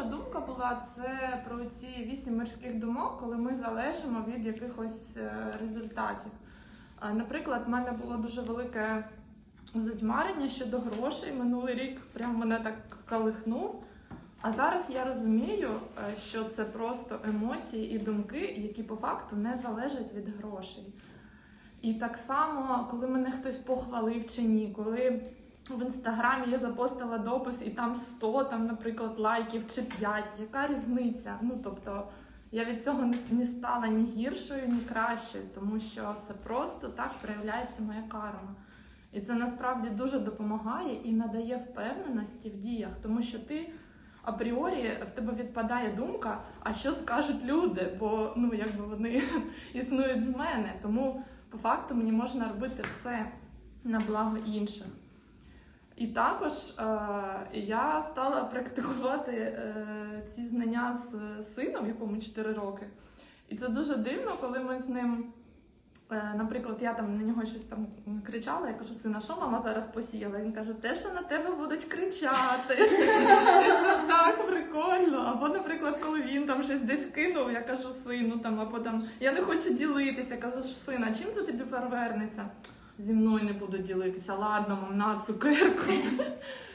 найголовніша думка була це про ці вісім мирських думок, коли ми залежимо від якихось е, результатів. Наприклад, в мене було дуже велике затьмарення щодо грошей. Минулий рік прям мене так калихнув. А зараз я розумію, е, що це просто емоції і думки, які по факту не залежать від грошей. І так само, коли мене хтось похвалив чи ні, коли в інстаграмі я запостила допис і там 100, там, наприклад, лайків чи 5, яка різниця? Ну тобто я від цього не- стала ні гіршою, ні кращою, тому що це просто так проявляється моя карма. І це насправді дуже допомагає і надає впевненості в діях, тому що ти апріорі в тебе відпадає думка, а що скажуть люди, бо ну якби вони існують з мене. Тому по факту мені можна робити все на благо інших. І також е, я стала практикувати е, ці знання з сином, якому 4 роки. І це дуже дивно, коли ми з ним, е, наприклад, я там на нього щось там кричала, я кажу, сина, що мама зараз посіяла? Він каже, те, що на тебе будуть кричати. Це так прикольно. Або, наприклад, коли він там щось десь кинув, я кажу сину, там, або там я не хочу ділитися, кажу, сина, чим це тобі перевернеться? Зі мною не буду ділитися. Ладно, мам, на цукерку.